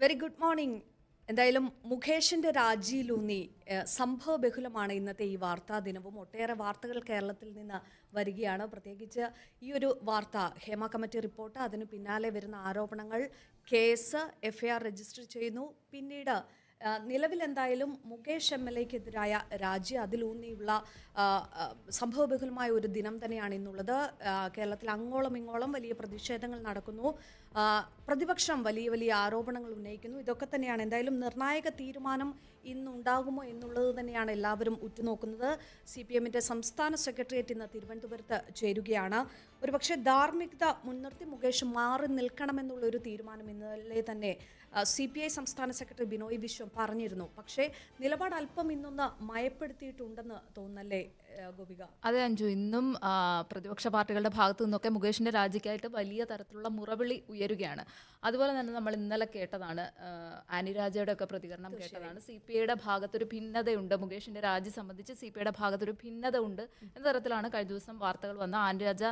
Very good morning എന്തായാലും മുഖേഷിന്റെ രാജിയിലൂന്നി സംഭവ ബഹുലമാണ് ഇന്നത്തെ ഈ വാർത്താ ദിനവും. ഒട്ടേറെ വാർത്തകൾ കേരളത്തിൽ നിന്ന് വരികയാണ്. പ്രത്യേകിച്ച് ഈ ഒരു വാർത്ത ഹേമ കമ്മിറ്റി റിപ്പോർട്ട് അതിന് പിന്നാലെ വരുന്ന ആരോപണങ്ങൾ കേസ് എഫ്ഐആർ രജിസ്റ്റർ ചെയ്യുന്നു. പിന്നീട് നിലവിൽ എന്തായാലും മുകേഷ് എം എൽ എക്കെതിരായ രാജി അതിലൂന്നിയുള്ള സംഭവബഹുലമായ ഒരു ദിനം തന്നെയാണ് ഇന്നുള്ളത്. കേരളത്തിൽ അങ്ങോളം ഇങ്ങോളം വലിയ പ്രതിഷേധങ്ങൾ നടക്കുന്നു. പ്രതിപക്ഷം വലിയ വലിയ ആരോപണങ്ങൾ ഉന്നയിക്കുന്നു. ഇതൊക്കെ തന്നെയാണ്. എന്തായാലും നിർണായക തീരുമാനം ഇന്നുണ്ടാകുമോ എന്നുള്ളത് തന്നെയാണ് എല്ലാവരും ഉറ്റുനോക്കുന്നത്. സി പി എമ്മിന്റെ സംസ്ഥാന സെക്രട്ടേറിയറ്റ് ഇന്ന് തിരുവനന്തപുരത്ത് ചേരുകയാണ്. ഒരുപക്ഷെ ധാർമ്മികത മുൻനിർത്തി മുകേഷ് മാറി നിൽക്കണമെന്നുള്ള ഒരു തീരുമാനം ഇന്നലെ തന്നെ സി പി ഐ സംസ്ഥാന സെക്രട്ടറി ബിനോയ് വിശ്വം പറഞ്ഞിരുന്നു. പക്ഷേ നിലപാട് അല്പം ഇന്നൊന്ന് മയപ്പെടുത്തിയിട്ടുണ്ടെന്ന് തോന്നുന്നല്ലേ ആ, ഗോപിക. അതെ അഞ്ജു ഇന്നും പ്രതിപക്ഷ പാർട്ടികളുടെ ഭാഗത്തു നിന്നൊക്കെ മുകേഷിന്റെ രാജിക്കായിട്ട് വലിയ തരത്തിലുള്ള മുറവിളി ഉയരുകയാണ്. അതുപോലെ തന്നെ നമ്മൾ ഇന്നലെ കേട്ടതാണ് ആനിരാജയുടെ ആനി രാജയുടെ ഒക്കെ പ്രതികരണം കേട്ടതാണ്. സി പി ഐയുടെ ഭാഗത്തൊരു ഭിന്നതയുണ്ട്. മുകേഷിന്റെ രാജി സംബന്ധിച്ച് സി പി ഐയുടെ ഭാഗത്തൊരു ഭിന്നത ഉണ്ട് എന്ന തരത്തിലാണ് കഴിഞ്ഞ ദിവസം വാർത്തകൾ വന്ന ആനി രാജ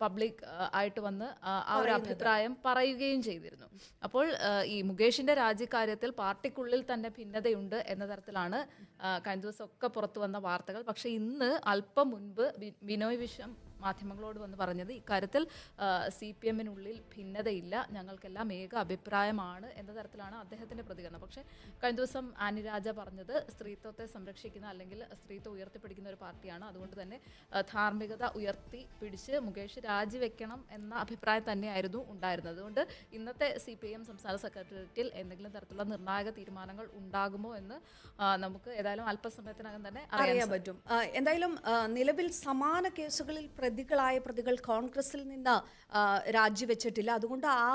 പബ്ലിക് ആയിട്ട് വന്ന് ആ, ഒരു അഭിപ്രായം പറയുകയും ചെയ്തിരുന്നു. അപ്പോൾ ഈ മുകേഷിന്റെ രാജിക്കാര്യത്തിൽ പാർട്ടിക്കുള്ളിൽ തന്നെ ഭിന്നതയുണ്ട് എന്ന തരത്തിലാണ് കഴിഞ്ഞ ദിവസം ഒക്കെ പുറത്തു വന്ന വാർത്തകൾ. പക്ഷേ ഇന്ന് അല്പം മുൻപ് വിനോയ് ബിനോയ് വിശ്വം മാധ്യമങ്ങളോട് വന്ന് പറഞ്ഞത് ഇക്കാര്യത്തിൽ സി പി എമ്മിനുള്ളിൽ ഭിന്നതയില്ല ഞങ്ങൾക്കെല്ലാം ഏക അഭിപ്രായമാണ് എന്ന തരത്തിലാണ് അദ്ദേഹത്തിന്റെ പ്രതികരണം. പക്ഷേ കഴിഞ്ഞ ദിവസം ആനി രാജ പറഞ്ഞത് സ്ത്രീത്വത്തെ സംരക്ഷിക്കുന്ന അല്ലെങ്കിൽ സ്ത്രീത്വം ഉയർത്തിപ്പിടിക്കുന്ന ഒരു പാർട്ടിയാണ്. അതുകൊണ്ട് തന്നെ ധാർമ്മികത ഉയർത്തി പിടിച്ച് മുകേഷ് രാജിവെക്കണം എന്ന അഭിപ്രായം തന്നെയായിരുന്നു ഉണ്ടായിരുന്നത്. അതുകൊണ്ട് ഇന്നത്തെ സി പി എം സംസ്ഥാന സെക്രട്ടേറിയറ്റിൽ എന്തെങ്കിലും തരത്തിലുള്ള നിർണായക തീരുമാനങ്ങൾ ഉണ്ടാകുമോ എന്ന് നമുക്ക് ഏതായാലും അല്പസമയത്തിനകം തന്നെ അറിയാൻ പറ്റും. എന്തായാലും നിലവിൽ സമാന കേസുകളിൽ പ്രതികളായ പ്രതികൾ കോൺഗ്രസിൽ നിന്ന് രാജിവെച്ചിട്ടില്ല. അതുകൊണ്ട് ആ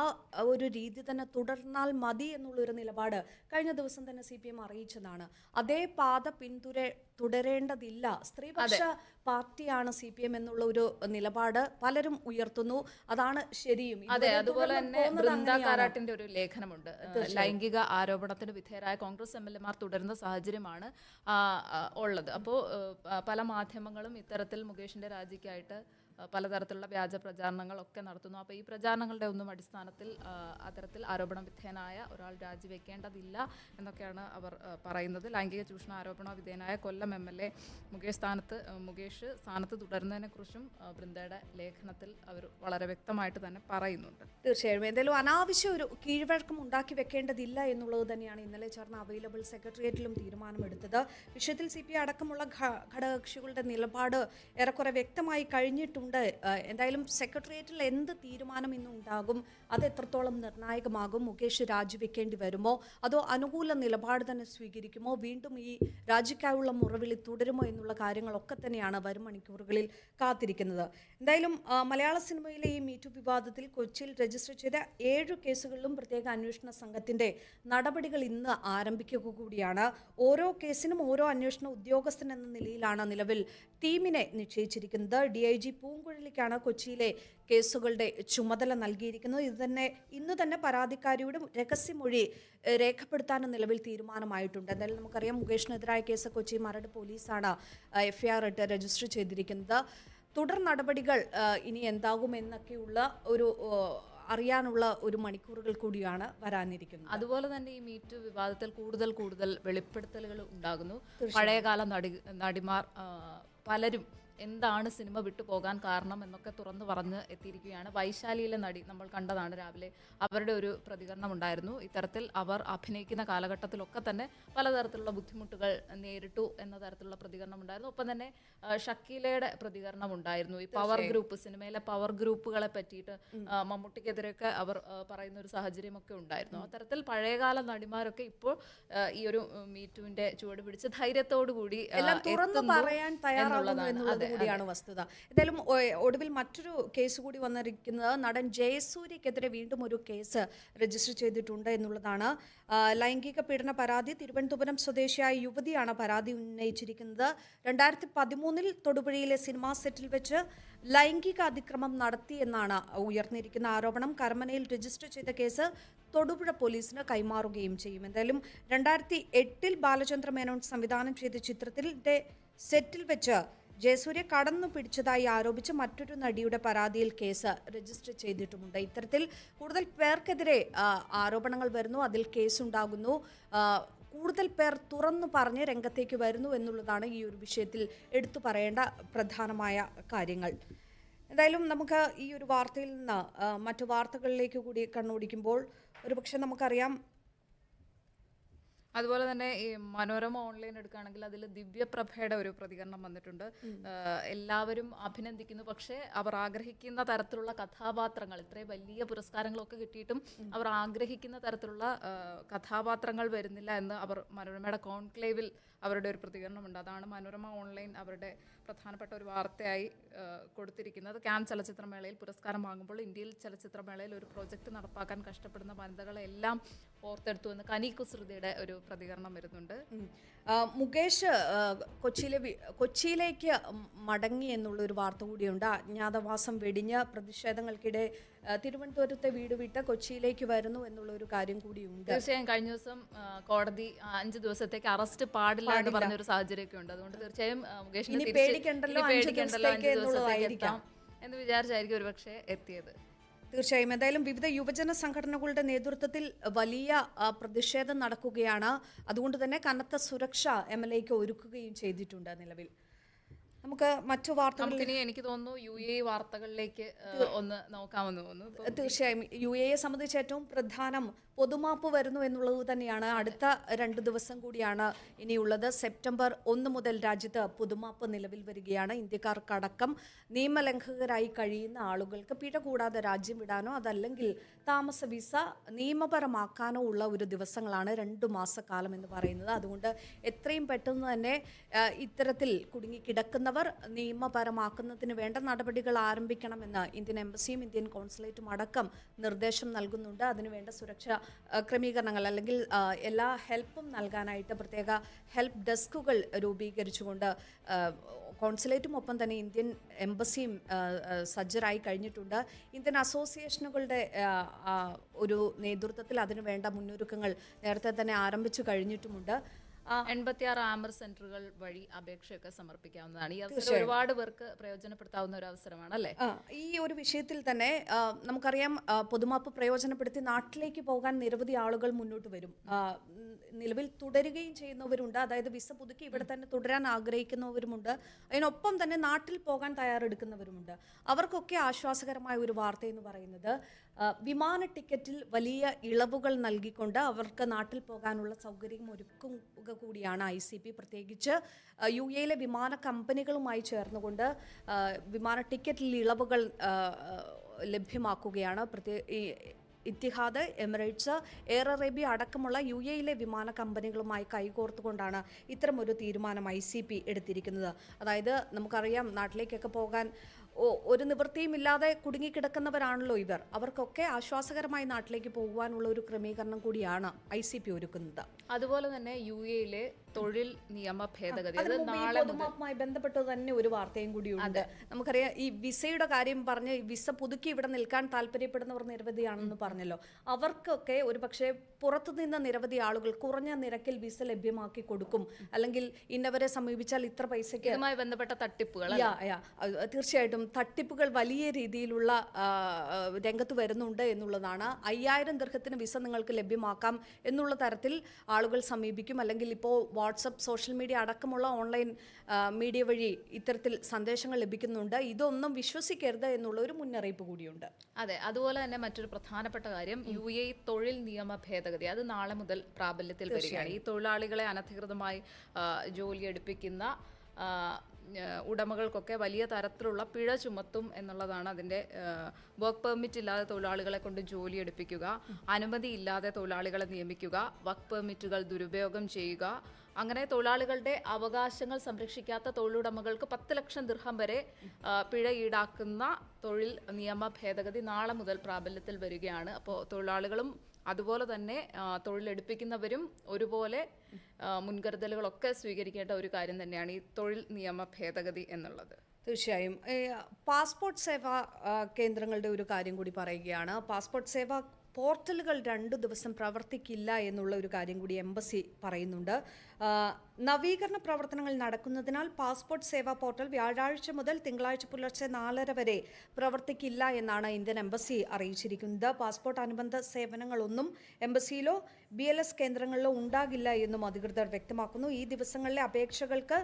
ഒരു രീതി തന്നെ തുടർന്നാൽ മതി എന്നുള്ളൊരു നിലപാട് കഴിഞ്ഞ ദിവസം തന്നെ സി പി എം അറിയിച്ചതാണ്. അതേ പാത പിന്തുര തുടരേണ്ടതില്ല. സ്ത്രീപക്ഷ പാർട്ടിയാണ് സി പി എം എന്നുള്ള ഒരു നിലപാട് പലരും ഉയർത്തുന്നു. അതാണ് ശരിയും. അതെ അതുപോലെ തന്നെ ബൃന്ദ കാരാട്ടിന്റെ ഒരു ലേഖനമുണ്ട്. ലൈംഗിക ആരോപണത്തിന് വിധേയരായ കോൺഗ്രസ് എം എൽ എമാർ തുടരുന്ന സാഹചര്യമാണ് ഉള്ളത്. അപ്പോൾ പല മാധ്യമങ്ങളും ഇത്തരത്തിൽ മുകേഷിന്റെ രാജിക്കായിട്ട് പലതരത്തിലുള്ള വ്യാജ പ്രചാരണങ്ങളൊക്കെ നടത്തുന്നു. അപ്പോൾ ഈ പ്രചാരണങ്ങളുടെ ഒന്നും അടിസ്ഥാനത്തിൽ അത്തരത്തിൽ ആരോപണ വിധേയനായ ഒരാൾ രാജിവെക്കേണ്ടതില്ല എന്നൊക്കെയാണ് അവർ പറയുന്നത്. ലൈംഗിക ചൂഷണ ആരോപണ വിധേയനായ Kollam M L A Mukesh സ്ഥാനത്ത് മുകേഷ് സ്ഥാനത്ത് തുടരുന്നതിനെക്കുറിച്ചും വൃന്ദയുടെ ലേഖനത്തിൽ അവർ വളരെ വ്യക്തമായിട്ട് തന്നെ പറയുന്നുണ്ട്. തീർച്ചയായും. എന്തായാലും അനാവശ്യ ഒരു കീഴ്വഴക്കം ഉണ്ടാക്കി വെക്കേണ്ടതില്ല എന്നുള്ളത് തന്നെയാണ് ഇന്നലെ ചേർന്ന അവൈലബിൾ സെക്രട്ടേറിയറ്റിലും തീരുമാനമെടുത്തത്. വിഷയത്തിൽ സി പി അടക്കമുള്ള ഘടകകക്ഷികളുടെ നിലപാട് ഏറെക്കുറെ വ്യക്തമായി കഴിഞ്ഞിട്ടുണ്ട് ആ, എന്തായാലും സെക്രട്ടേറിയറ്റിൽ എന്ത് തീരുമാനം ഇന്ന് ഉണ്ടാകും? അത് എത്രത്തോളം നിർണായകമാകും? മുകേഷ് രാജിവെക്കേണ്ടി വരുമോ? അതോ അനുകൂല നിലപാട് തന്നെ സ്വീകരിക്കുമോ? വീണ്ടും ഈ രാജിക്കായുള്ള മുറവിളി തുടരുമോ എന്നുള്ള കാര്യങ്ങളൊക്കെ തന്നെയാണ് വരും മണിക്കൂറുകളിൽ കാത്തിരിക്കുന്നത്. എന്തായാലും മലയാള സിനിമയിലെ ഈ മീറ്റു വിവാദത്തിൽ കൊച്ചിയിൽ രജിസ്റ്റർ ചെയ്ത ഏഴ് കേസുകളിലും പ്രത്യേക അന്വേഷണ സംഘത്തിന്റെ നടപടികൾ ഇന്ന് ആരംഭിക്കുക കൂടിയാണ്. ഓരോ കേസിനും ഓരോ അന്വേഷണ ഉദ്യോഗസ്ഥൻ എന്ന നിലയിലാണ് നിലവിൽ ടീമിനെ നിശ്ചയിച്ചിരിക്കുന്നത്. ഡി ഐ ജി പൂങ്കുഴലിക്കാണ് കൊച്ചിയിലെ കേസുകളുടെ ചുമതല നൽകിയിരിക്കുന്നത്. ഇത് തന്നെ ഇന്ന് തന്നെ പരാതിക്കാരിയുടെ രഹസ്യമൊഴി രേഖപ്പെടുത്താനും നിലവിൽ തീരുമാനമായിട്ടുണ്ട്. എന്തായാലും നമുക്കറിയാം മുകേഷിനെതിരായ കേസ് കൊച്ചി മരട് പോലീസാണ് എഫ് ഐ ആർ ഇട്ട് രജിസ്റ്റർ ചെയ്തിരിക്കുന്നത്. തുടർ നടപടികൾ ഇനി എന്താകുമെന്നൊക്കെയുള്ള ഒരു അറിയാനുള്ള ഒരു മണിക്കൂറുകൾ കൂടിയാണ് വരാനിരിക്കുന്നത്. അതുപോലെ തന്നെ ഈ മീറ്റു വിവാദത്തിൽ കൂടുതൽ കൂടുതൽ വെളിപ്പെടുത്തലുകൾ ഉണ്ടാകുന്നു. പഴയകാല നടി നടിമാർ പലരും എന്താണ് സിനിമ വിട്ടു പോകാൻ കാരണം എന്നൊക്കെ തുറന്നു പറഞ്ഞ് എത്തിയിരിക്കുകയാണ്. വൈശാലിയിലെ നടി നമ്മൾ കണ്ടതാണ് രാവിലെ. അവരുടെ ഒരു പ്രതികരണം ഉണ്ടായിരുന്നു. ഇത്തരത്തിൽ അവർ അഭിനയിക്കുന്ന കാലഘട്ടത്തിലൊക്കെ തന്നെ പലതരത്തിലുള്ള ബുദ്ധിമുട്ടുകൾ നേരിട്ടു എന്ന തരത്തിലുള്ള പ്രതികരണം ഉണ്ടായിരുന്നു. ഒപ്പം തന്നെ ഷക്കീലയുടെ പ്രതികരണം ഉണ്ടായിരുന്നു. ഈ പവർ ഗ്രൂപ്പ് സിനിമയിലെ പവർ ഗ്രൂപ്പുകളെ പറ്റിയിട്ട് മമ്മൂട്ടിക്കെതിരെയൊക്കെ അവർ പറയുന്ന ഒരു സാഹചര്യമൊക്കെ ഉണ്ടായിരുന്നു. അത്തരത്തിൽ പഴയകാല നടിമാരൊക്കെ ഇപ്പോൾ ഈ ഒരു മീറ്റുവിന്റെ ചുവട് പിടിച്ച് ധൈര്യത്തോടു കൂടി എല്ലാം തുറന്നു പറയാൻ തയ്യാറാകുന്നു എന്നുള്ളതാണ്. അതെ, കൂടിയാണ് വസ്തുത. എന്തായാലും ഒടുവിൽ മറ്റൊരു കേസ് കൂടി വന്നിരിക്കുന്നത് നടൻ ജയസൂര്യക്കെതിരെ വീണ്ടും ഒരു കേസ് രജിസ്റ്റർ ചെയ്തിട്ടുണ്ട് എന്നുള്ളതാണ്. ലൈംഗിക പീഡന പരാതി തിരുവനന്തപുരം സ്വദേശിയായ യുവതിയാണ് പരാതി ഉന്നയിച്ചിരിക്കുന്നത്. രണ്ടായിരത്തി പതിമൂന്നിൽ തൊടുപുഴയിലെ സിനിമാ സെറ്റിൽ വെച്ച് ലൈംഗിക അതിക്രമം നടത്തിയെന്നാണ് ഉയർന്നിരിക്കുന്ന ആരോപണം. കർമ്മനയിൽ രജിസ്റ്റർ ചെയ്ത കേസ് തൊടുപുഴ പോലീസിന് കൈമാറുകയും ചെയ്യും. എന്തായാലും രണ്ടായിരത്തി എട്ടിൽ ബാലചന്ദ്ര മേനോൻ സംവിധാനം ചെയ്ത ചിത്രത്തിന്റെ സെറ്റിൽ വെച്ച് ജയസൂര്യ കടന്നു പിടിച്ചതായി ആരോപിച്ച് മറ്റൊരു നടിയുടെ പരാതിയിൽ കേസ് രജിസ്റ്റർ ചെയ്തിട്ടുമുണ്ട്. ഇത്തരത്തിൽ കൂടുതൽ പേർക്കെതിരെ ആരോപണങ്ങൾ വരുന്നു. അതിൽ കേസുണ്ടാകുന്നു. കൂടുതൽ പേർ തുറന്നു പറഞ്ഞ് രംഗത്തേക്ക് വരുന്നു എന്നുള്ളതാണ് ഈ ഒരു വിഷയത്തിൽ എടുത്തു പറയേണ്ട പ്രധാനമായ കാര്യങ്ങൾ. എന്തായാലും നമുക്ക് ഈ ഒരു വാർത്തയിൽ നിന്ന് മറ്റു വാർത്തകളിലേക്ക് കൂടി കണ്ണോടിക്കുമ്പോൾ ഒരുപക്ഷെ നമുക്കറിയാം അതുപോലെ തന്നെ ഈ മനോരമ ഓൺലൈൻ എടുക്കുകയാണെങ്കിൽ അതിൽ ദിവ്യപ്രഭയുടെ ഒരു പ്രതികരണം വന്നിട്ടുണ്ട്. എല്ലാവരും അഭിനന്ദിക്കുന്നു. പക്ഷേ അവർ ആഗ്രഹിക്കുന്ന തരത്തിലുള്ള കഥാപാത്രങ്ങൾ ഇത്രയും വലിയ പുരസ്കാരങ്ങളൊക്കെ കിട്ടിയിട്ടും അവർ ആഗ്രഹിക്കുന്ന തരത്തിലുള്ള കഥാപാത്രങ്ങൾ വരുന്നില്ല എന്ന് അവർ മനോരമയുടെ കോൺക്ലേവിൽ അവരുടെ ഒരു പ്രതികരണമുണ്ട്. അതാണ് മനോരമ ഓൺലൈൻ അവരുടെ പ്രധാനപ്പെട്ട ഒരു വാർത്തയായി കൊടുത്തിരിക്കുന്നത്. ക്യാൻ ചലച്ചിത്രമേളയിൽ പുരസ്കാരം വാങ്ങുമ്പോൾ ഇന്ത്യയിൽ ചലച്ചിത്രമേളയിൽ ഒരു പ്രോജക്റ്റ് നടപ്പാക്കാൻ കഷ്ടപ്പെടുന്ന വനിതകളെല്ലാം ഓർത്തെടുത്തു എന്ന് കനി കുസൃതിയുടെ ഒരു പ്രതികരണം വരുന്നുണ്ട്. മുകേഷ് കൊച്ചിയിലെ കൊച്ചിയിലേക്ക് മടങ്ങി എന്നുള്ള ഒരു വാർത്ത കൂടിയുണ്ട്. അജ്ഞാതവാസം വെടിഞ്ഞ് പ്രതിഷേധങ്ങൾക്കിടെ തിരുവനന്തപുരത്തെ വീട് വിട്ട് കൊച്ചിയിലേക്ക് വരുന്നു എന്നുള്ള ഒരു കാര്യം കൂടിയുണ്ട്. തീർച്ചയായും കഴിഞ്ഞ ദിവസം കോടതി അഞ്ച് ദിവസത്തേക്ക് അറസ്റ്റ് പാടില്ല എന്ന് പറഞ്ഞ ഒരു സാഹചര്യമൊക്കെ ഉണ്ട് അതുകൊണ്ട് തീർച്ചയായും മുകേഷ് മുകേഷിനെ പേടിക്കണ്ടല്ലോ, പേടിക്കണ്ടല്ലോ, അഞ്ച് ദിവസത്തേക്ക് ദിവസത്തേക്ക് എത്താം എന്ന് വിചാരിച്ചായിരിക്കും ഒരുപക്ഷെ എത്തിയത്. തീർച്ചയായും. എന്തായാലും വിവിധ യുവജന സംഘടനകളുടെ നേതൃത്വത്തിൽ വലിയ പ്രതിഷേധം നടക്കുകയാണ്. അതുകൊണ്ട് തന്നെ കനത്ത സുരക്ഷ എം എൽ ഒരുക്കുകയും ചെയ്തിട്ടുണ്ട് നിലവിൽ. നമുക്ക് മറ്റു വാർത്തകൾ എനിക്ക് തോന്നുന്നു യു എ വാർത്തകളിലേക്ക് ഒന്ന് നോക്കാമെന്ന് തോന്നുന്നു. തീർച്ചയായും. യു എ സംബന്ധിച്ച് ഏറ്റവും പ്രധാനം പൊതുമാപ്പ് വരുന്നു എന്നുള്ളത് തന്നെയാണ്. അടുത്ത രണ്ട് ദിവസം കൂടിയാണ് ഇനിയുള്ളത്. സെപ്റ്റംബർ ഒന്ന് മുതൽ രാജ്യത്ത് പൊതുമാപ്പ് നിലവിൽ വരികയാണ്. ഇന്ത്യക്കാർക്കടക്കം നിയമലംഘകരായി കഴിയുന്ന ആളുകൾക്ക് പിഴ കൂടാതെ രാജ്യം വിടാനോ അതല്ലെങ്കിൽ താമസ വിസ നിയമപരമാക്കാനോ ഉള്ള ഒരു ദിവസങ്ങളാണ് രണ്ടു മാസക്കാലം എന്ന് പറയുന്നത്. അതുകൊണ്ട് എത്രയും പെട്ടെന്ന് തന്നെ ഇത്തരത്തിൽ കുടുങ്ങിക്കിടക്കുന്നവർ നിയമപരമാക്കുന്നതിന് വേണ്ട നടപടികൾ ആരംഭിക്കണമെന്ന് ഇന്ത്യൻ എംബസിയും ഇന്ത്യൻ കോൺസുലേറ്റും അടക്കം നിർദ്ദേശം നൽകുന്നുണ്ട്. അതിനുവേണ്ട സുരക്ഷ ക്രമീകരണങ്ങൾ അല്ലെങ്കിൽ എല്ലാ ഹെൽപ്പും നൽകാനായിട്ട് പ്രത്യേക ഹെൽപ്പ് ഡെസ്കുകൾ രൂപീകരിച്ചുകൊണ്ട് കോൺസുലേറ്റും ഒപ്പം തന്നെ ഇന്ത്യൻ എംബസിയും സജ്ജരായി കഴിഞ്ഞിട്ടുണ്ട്. ഇന്ത്യൻ അസോസിയേഷനുകളുടെ ഒരു നേതൃത്വത്തിൽ അതിനുവേണ്ട മുന്നൊരുക്കങ്ങൾ നേരത്തെ തന്നെ ആരംഭിച്ചു കഴിഞ്ഞിട്ടുമുണ്ട്. ആ, എൺപത്തിയാറ് ആമർ സെന്ററുകൾ വഴി അപേക്ഷയൊക്കെ സമർപ്പിക്കാവുന്നതാണ്. ഈ അവസരം ഒരുപാട് പേർക്ക് പ്രയോജനപ്പെടുത്താവുന്ന ഒരു അവസരമാണ് അല്ലേ? ഈ ഒരു വിഷയത്തിൽ തന്നെ നമുക്കറിയാം പൊതുമാപ്പ് പ്രയോജനപ്പെടുത്തി നാട്ടിലേക്ക് പോകാൻ നിരവധി ആളുകൾ മുന്നോട്ട് വരും. നിലവിൽ തുടരുകയും ചെയ്യുന്നവരുണ്ട്. അതായത് വിസ പുതുക്കി ഇവിടെ തന്നെ തുടരാൻ ആഗ്രഹിക്കുന്നവരുമുണ്ട്. അതിനൊപ്പം തന്നെ നാട്ടിൽ പോകാൻ തയ്യാറെടുക്കുന്നവരുമുണ്ട്. അവർക്കൊക്കെ ആശ്വാസകരമായ ഒരു വാർത്ത എന്ന് പറയുന്നത് വിമാന ടിക്കറ്റിൽ വലിയ ഇളവുകൾ നൽകിക്കൊണ്ട് അവർക്ക് നാട്ടിൽ പോകാനുള്ള സൗകര്യം ഒരുക്കുക കൂടിയാണ് ഐ സി പി. പ്രത്യേകിച്ച് യു എയിലെ വിമാന കമ്പനികളുമായി ചേർന്നുകൊണ്ട് വിമാന ടിക്കറ്റിൽ ഇളവുകൾ ലഭ്യമാക്കുകയാണ്. പ്രത്യേക ഇത്തിഹാദ് എമിറേറ്റ്സ് എയർ അറേബ്യ അടക്കമുള്ള യു എയിലെ വിമാന കമ്പനികളുമായി കൈകോർത്തുകൊണ്ടാണ് ഇത്തരമൊരു തീരുമാനം ഐ സി പി എടുത്തിരിക്കുന്നത്. അതായത് നമുക്കറിയാം നാട്ടിലേക്കൊക്കെ പോകാൻ ഒരു നിവൃത്തിയും ഇല്ലാതെ കുടുങ്ങിക്കിടക്കുന്നവരാണല്ലോ ഇവർ. അവർക്കൊക്കെ ആശ്വാസകരമായി നാട്ടിലേക്ക് പോകുവാനുള്ള ഒരു ക്രമീകരണം കൂടിയാണ് ഐ സി പി ഒരുക്കുന്നത്. അതുപോലെ തന്നെ യു എയിലെ തൊഴിൽ നിയമ ഭേദഗതി. അത് നാളെ പൊതുമാപ്പുമായി ബന്ധപ്പെട്ട് തന്നെ ഒരു വാർത്തയും കൂടിയുണ്ട് നമുക്കറിയാം ഈ വിസയുടെ കാര്യം പറഞ്ഞ് വിസ പുതുക്കി ഇവിടെ നിൽക്കാൻ താല്പര്യപ്പെടുന്നവർ നിരവധിയാണെന്ന് പറഞ്ഞല്ലോ. അവർക്കൊക്കെ ഒരു പക്ഷേ പുറത്തുനിന്ന് നിരവധി ആളുകൾ കുറഞ്ഞ നിരക്കിൽ വിസ ലഭ്യമാക്കി കൊടുക്കും. അല്ലെങ്കിൽ ഇന്നവരെ സമീപിച്ചാൽ ഇത്ര പൈസയ്ക്ക് ഇതുമായി ബന്ധപ്പെട്ട തട്ടിപ്പുകൾ. തീർച്ചയായിട്ടും തട്ടിപ്പുകൾ വലിയ രീതിയിലുള്ള രംഗത്ത് വരുന്നുണ്ട് എന്നുള്ളതാണ്. അയ്യായിരം ദീർഘത്തിന് വിസ നിങ്ങൾക്ക് ലഭ്യമാക്കാം എന്നുള്ള തരത്തിൽ ആളുകൾ സമീപിക്കും. അല്ലെങ്കിൽ ഇപ്പോൾ വാട്സപ്പ് സോഷ്യൽ മീഡിയ അടക്കമുള്ള ഓൺലൈൻ മീഡിയ വഴി ഇത്തരത്തിൽ സന്ദേശങ്ങൾ ലഭിക്കുന്നുണ്ട്. ഇതൊന്നും വിശ്വസിക്കരുത് എന്നുള്ള ഒരു മുന്നറിയിപ്പ് കൂടിയുണ്ട്. അതെ അതുപോലെ തന്നെ മറ്റൊരു പ്രധാനപ്പെട്ട കാര്യം യു എ തൊഴിൽ നിയമ ഭേദഗതി അത് നാളെ മുതൽ പ്രാബല്യത്തിൽ വരികയാണ്. ഈ തൊഴിലാളികളെ അനധികൃതമായി ആ, ഉടമകൾക്കൊക്കെ വലിയ തരത്തിലുള്ള പിഴ ചുമത്തും എന്നുള്ളതാണ് അതിന്റെ വർക്ക് പെർമിറ്റ് ഇല്ലാതെ തൊഴിലാളികളെ കൊണ്ട് ജോലി എടുപ്പിക്കുക അനുമതി ഇല്ലാതെ തൊഴിലാളികളെ നിയമിക്കുക വർക്ക് പെർമിറ്റുകൾ ദുരുപയോഗം ചെയ്യുക. അങ്ങനെ തൊഴിലാളികളുടെ അവകാശങ്ങൾ സംരക്ഷിക്കാത്ത തൊഴിലുടമകൾക്ക് പത്ത് ലക്ഷം ദിർഹം വരെ പിഴ ഈടാക്കുന്ന തൊഴിൽ നിയമ ഭേദഗതി നാളെ മുതൽ പ്രാബല്യത്തിൽ വരികയാണ്. അപ്പോൾ തൊഴിലാളികളും അതുപോലെ തന്നെ തൊഴിലെടുപ്പിക്കുന്നവരും ഒരുപോലെ മുൻകരുതലുകളൊക്കെ സ്വീകരിക്കേണ്ട ഒരു കാര്യം തന്നെയാണ് ഈ തൊഴിൽ നിയമ ഭേദഗതി എന്നുള്ളത്. തീർച്ചയായും. പാസ്പോർട്ട് സേവാ കേന്ദ്രങ്ങളുടെ ഒരു കാര്യം കൂടി പറയുകയാണ്. പാസ്പോർട്ട് സേവാ പോർട്ടലുകൾ രണ്ടു ദിവസം പ്രവർത്തിക്കില്ല എന്നുള്ള ഒരു കാര്യം കൂടി എംബസി പറയുന്നുണ്ട്. നവീകരണ പ്രവർത്തനങ്ങൾ നടക്കുന്നതിനാൽ പാസ്പോർട്ട് സേവാ പോർട്ടൽ വ്യാഴാഴ്ച മുതൽ തിങ്കളാഴ്ച പുലർച്ചെ നാലര വരെ പ്രവർത്തിക്കില്ല എന്നാണ് ഇന്ത്യൻ എംബസി അറിയിച്ചിരിക്കുന്നത്. പാസ്പോർട്ട് അനുബന്ധ സേവനങ്ങളൊന്നും എംബസിയിലോ ബി എൽ എസ് കേന്ദ്രങ്ങളിലോ ഉണ്ടാകില്ല എന്നും അധികൃതർ വ്യക്തമാക്കുന്നു. ഈ ദിവസങ്ങളിലെ അപേക്ഷകൾക്ക്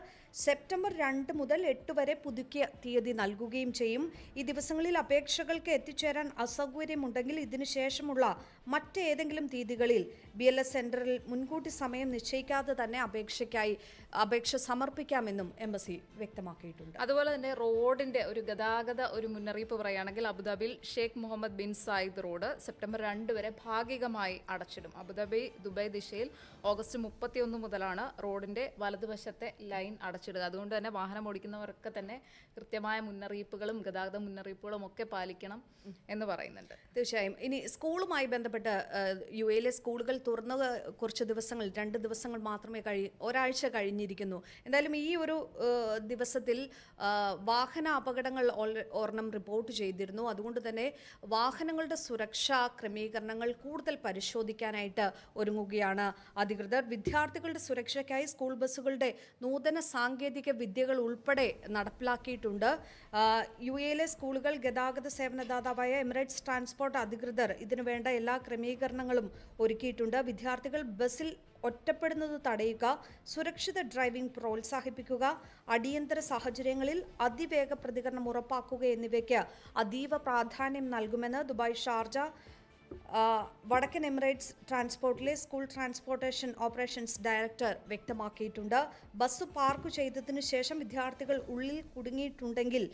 സെപ്റ്റംബർ രണ്ട് മുതൽ എട്ട് വരെ പുതുക്കിയ തീയതി നൽകുകയും ചെയ്യും. ഈ ദിവസങ്ങളിൽ അപേക്ഷകൾക്ക് എത്തിച്ചേരാൻ അസൗകര്യമുണ്ടെങ്കിൽ ഇതിനു ശേഷമുള്ള മറ്റേതെങ്കിലും തീയതികളിൽ ബി എൽ എസ് സെന്ററിൽ മുൻകൂട്ടി സമയം നിശ്ചയിക്കാതെ തന്നെ അപേക്ഷയ്ക്കായി അപേക്ഷ സമർപ്പിക്കാമെന്നും എംബസി വ്യക്തമാക്കിയിട്ടുണ്ട്. അതുപോലെ തന്നെ റോഡിന്റെ ഒരു ഗതാഗത ഒരു മുന്നറിയിപ്പ് പറയുകയാണെങ്കിൽ അബുദാബിയിൽ Sheikh Mohammed bin Zayed road September രണ്ട് വരെ ഭാഗികമായി അടച്ചിടും. അബുദാബി ദുബായ് ദിശയിൽ ഓഗസ്റ്റ് മുപ്പത്തിയൊന്ന് മുതലാണ് റോഡിന്റെ വലതുവശത്തെ ലൈൻ അടച്ചിടുക. അതുകൊണ്ട് തന്നെ വാഹനം ഓടിക്കുന്നവർക്ക് തന്നെ കൃത്യമായ മുന്നറിയിപ്പുകളും ഗതാഗത മുന്നറിയിപ്പുകളും ഒക്കെ പാലിക്കണം എന്ന് പറയുന്നുണ്ട്. തീർച്ചയായും. ഇനി സ്കൂളുമായി ബന്ധപ്പെട്ട് യു എയിലെ സ്കൂളുകൾ തുറന്ന കുറച്ച് ദിവസങ്ങൾ രണ്ട് ദിവസങ്ങൾ മാത്രമേ കഴി ഒരാഴ്ച കഴിഞ്ഞിരിക്കുന്നു. എന്തായാലും ഈ ഒരു ദിവസത്തിൽ വാഹന അപകടങ്ങൾ ഒരെണ്ണം റിപ്പോർട്ട് ചെയ്തിരുന്നു. അതുകൊണ്ട് തന്നെ വാഹനങ്ങളുടെ സുരക്ഷാ ക്രമീകരണങ്ങൾ കൂടുതൽ പരിശോധിക്കാനായിട്ട് ഒരുങ്ങുകയാണ്. അധികൃതർ വിദ്യാർത്ഥികളുടെ സുരക്ഷയ്ക്കായി സ്കൂൾ ബസ്സുകളുടെ നൂതന സാങ്കേതിക വിദ്യകൾ ഉൾപ്പെടെ നടപ്പിലാക്കിയിട്ടുണ്ട്. യു എയിലെ സ്കൂളുകൾ ഗതാഗത സേവനദാതാവായ എമിറേറ്റ്സ് ട്രാൻസ്പോർട്ട് അധികൃതർ ഇതിനു വേണ്ട എല്ലാ ക്രമീകരണങ്ങളും ഒരുക്കിയിട്ടുണ്ട്. വിദ്യാർത്ഥികൾ ബസ്സിൽ ഒറ്റപ്പെടുന്നത് തടയുക സുരക്ഷിത ഡ്രൈവിംഗ് പ്രോത്സാഹിപ്പിക്കുക അടിയന്തര സാഹചര്യങ്ങളിൽ അതിവേഗ പ്രതികരണം ഉറപ്പാക്കുക എന്നിവയ്ക്ക് അതീവ പ്രാധാന്യം നൽകുമെന്ന് ദുബായ് ഷാർജ വടക്കൻ എമിറേറ്റ്സ് ട്രാൻസ്പോർട്ടിലെ സ്കൂൾ ട്രാൻസ്പോർട്ടേഷൻ ഓപ്പറേഷൻസ് ഡയറക്ടർ വ്യക്തമാക്കിയിട്ടുണ്ട്. ബസ് പാർക്ക് ചെയ്തതിനു ശേഷം വിദ്യാർത്ഥികൾ ഉള്ളിൽ കുടുങ്ങിയിട്ടുണ്ടെങ്കിൽ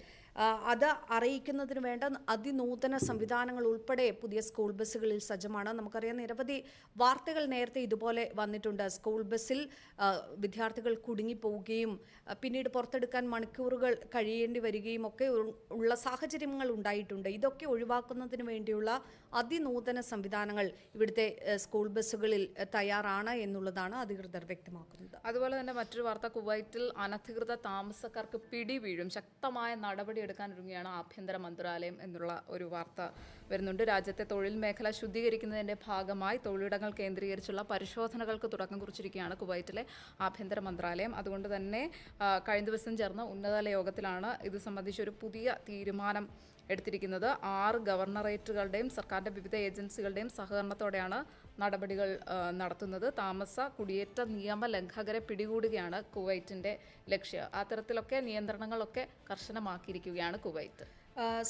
അത് അറിയിക്കുന്നതിന് വേണ്ട അതിനൂതന സംവിധാനങ്ങൾ ഉൾപ്പെടെ പുതിയ സ്കൂൾ ബസ്സുകളിൽ സജ്ജമാണ്. നമുക്കറിയാം നിരവധി വാർത്തകൾ നേരത്തെ ഇതുപോലെ വന്നിട്ടുണ്ട്. സ്കൂൾ ബസ്സിൽ വിദ്യാർത്ഥികൾ കുടുങ്ങിപ്പോവുകയും പോവുകയും പിന്നീട് പുറത്തെടുക്കാൻ മണിക്കൂറുകൾ കഴിയേണ്ടി വരികയും ഒക്കെ ഉള്ള സാഹചര്യങ്ങൾ ഉണ്ടായിട്ടുണ്ട്. ഇതൊക്കെ ഒഴിവാക്കുന്നതിന് വേണ്ടിയുള്ള അതിനൂതന സംവിധാനങ്ങൾ ഇവിടുത്തെ സ്കൂൾ ബസ്സുകളിൽ തയ്യാറാണ് എന്നുള്ളതാണ് അധികൃതർ വ്യക്തമാക്കുന്നത്. അതുപോലെ തന്നെ മറ്റൊരു വാർത്ത കുവൈറ്റിൽ അനധികൃത താമസക്കാർക്ക് പിടി വീഴും ശക്തമായ നടപടിയെടുക്കാൻ ഒരുങ്ങുകയാണ് ആഭ്യന്തര മന്ത്രാലയം എന്നുള്ള ഒരു വാർത്ത വരുന്നുണ്ട്. രാജ്യത്തെ തൊഴിൽ മേഖല ശുദ്ധീകരിക്കുന്നതിന്റെ ഭാഗമായി തൊഴിലിടങ്ങൾ കേന്ദ്രീകരിച്ചുള്ള പരിശോധനകൾക്ക് തുടക്കം കുറിച്ചിരിക്കുകയാണ് കുവൈറ്റിലെ ആഭ്യന്തര മന്ത്രാലയം. അതുകൊണ്ട് തന്നെ കഴിഞ്ഞ ദിവസം ചേർന്ന ഉന്നതതല യോഗത്തിലാണ് ഇത് സംബന്ധിച്ചൊരു പുതിയ തീരുമാനം എടുത്തിരിക്കുന്നത്. ആറ് ഗവർണറേറ്റുകളുടെയും സർക്കാരിന്റെ വിവിധ ഏജൻസികളുടെയും സഹകരണത്തോടെയാണ് നടപടികൾ നടത്തുന്നത്. താമസ കുടിയേറ്റ നിയമ ലംഘകരെ പിടികൂടുകയാണ് കുവൈറ്റിന്റെ ലക്ഷ്യം. അത്തരത്തിലൊക്കെ നിയന്ത്രണങ്ങളൊക്കെ കർശനമാക്കിയിരിക്കുകയാണ് കുവൈത്ത്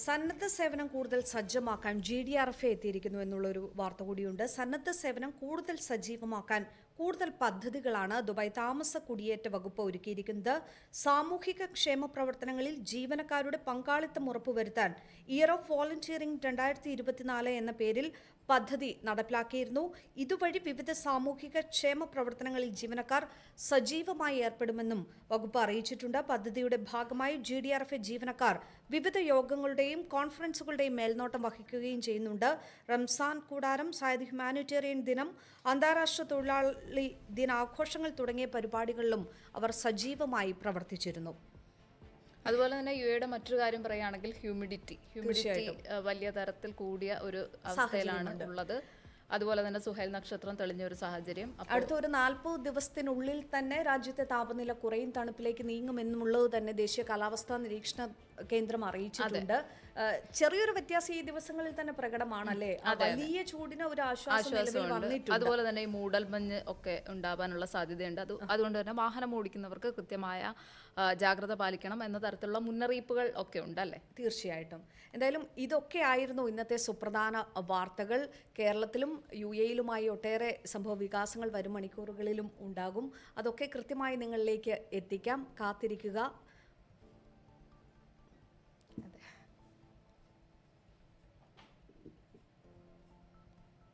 സന്നദ്ധ സേവനം കൂടുതൽ സജ്ജമാക്കാൻ ജി ഡി ആർ എഫ് എത്തിയിരിക്കുന്നു എന്നുള്ളൊരു വാർത്ത കൂടിയുണ്ട്. സന്നദ്ധ സേവനം കൂടുതൽ സജീവമാക്കാൻ കൂടുതൽ പദ്ധതികളാണ് ദുബായ് താമസ കുടിയേറ്റ വകുപ്പ് ഒരുക്കിയിരിക്കുന്നത്. സാമൂഹിക ക്ഷേമ പ്രവർത്തനങ്ങളിൽ ജീവനക്കാരുടെ പങ്കാളിത്തം ഉറപ്പുവരുത്താൻ ഇയർ ഓഫ് വോളണ്ടിയറിംഗ് രണ്ടായിരത്തി ഇരുപത്തിനാല് എന്ന പേരിൽ പദ്ധതി നടപ്പിലാക്കിയിരുന്നു. ഇതുവഴി വിവിധ സാമൂഹിക ക്ഷേമ പ്രവർത്തനങ്ങളിൽ ജീവനക്കാർ സജീവമായി ഏർപ്പെടുമെന്നും വകുപ്പ് അറിയിച്ചിട്ടുണ്ട്. പദ്ധതിയുടെ ഭാഗമായി ജി ഡി ആർ എഫ് ജീവനക്കാർ വിവിധ യോഗങ്ങളുടെയും കോൺഫറൻസുകളുടെയും മേൽനോട്ടം വഹിക്കുകയും ചെയ്യുന്നുണ്ട്. റംസാൻ കൂടാരം സായുധ ഹ്യൂമാനിറ്റേറിയൻ ദിനം അന്താരാഷ്ട്ര തൊഴിലാളി ദിനാഘോഷങ്ങൾ തുടങ്ങിയ പരിപാടികളിലും അവർ സജീവമായി പ്രവർത്തിച്ചിരുന്നു. അതുപോലെ തന്നെ യു എയുടെ മറ്റൊരു കാര്യം പറയുകയാണെങ്കിൽ ഹ്യൂമിഡിറ്റി. ഹ്യൂമിഡിറ്റി വലിയ തരത്തിൽ കൂടിയ ഒരു അവസ്ഥയിലാണ് ഉള്ളത്. അതുപോലെ തന്നെ സുഹൈൽ നക്ഷത്രം തെളിഞ്ഞ ഒരു സാഹചര്യം. അടുത്ത ഒരു നാൽപ്പത് ദിവസത്തിനുള്ളിൽ തന്നെ രാജ്യത്തെ താപനില കുറയും തണുപ്പിലേക്ക് നീങ്ങുമെന്നുള്ളത് തന്നെ ദേശീയ കാലാവസ്ഥാ നിരീക്ഷണ കേന്ദ്രം അറിയിച്ചിട്ടുണ്ട്. ചെറിയൊരു വ്യത്യാസം ഈ ദിവസങ്ങളിൽ തന്നെ പ്രകടമാണല്ലേ? വലിയ ചൂടിന് ഒരു ആശ്വാസം അതുപോലെ തന്നെ ഈ മൂടൽമഞ്ഞ് ഒക്കെ ഉണ്ടാവാനുള്ള സാധ്യതയുണ്ട്. അത് അതുകൊണ്ട് തന്നെ വാഹനം ഓടിക്കുന്നവർക്ക് കൃത്യമായ ജാഗ്രത പാലിക്കണം എന്ന തരത്തിലുള്ള മുന്നറിയിപ്പുകൾ ഒക്കെ ഉണ്ട് അല്ലേ? തീർച്ചയായിട്ടും. എന്തായാലും ഇതൊക്കെ ആയിരുന്നു ഇന്നത്തെ സുപ്രധാന വാർത്തകൾ. കേരളത്തിലും യു എയിലുമായി ഒട്ടേറെ സംഭവ വികാസങ്ങൾ വരും മണിക്കൂറുകളിലും ഉണ്ടാകും. അതൊക്കെ കൃത്യമായി നിങ്ങളിലേക്ക് എത്തിക്കാം. കാത്തിരിക്കുക.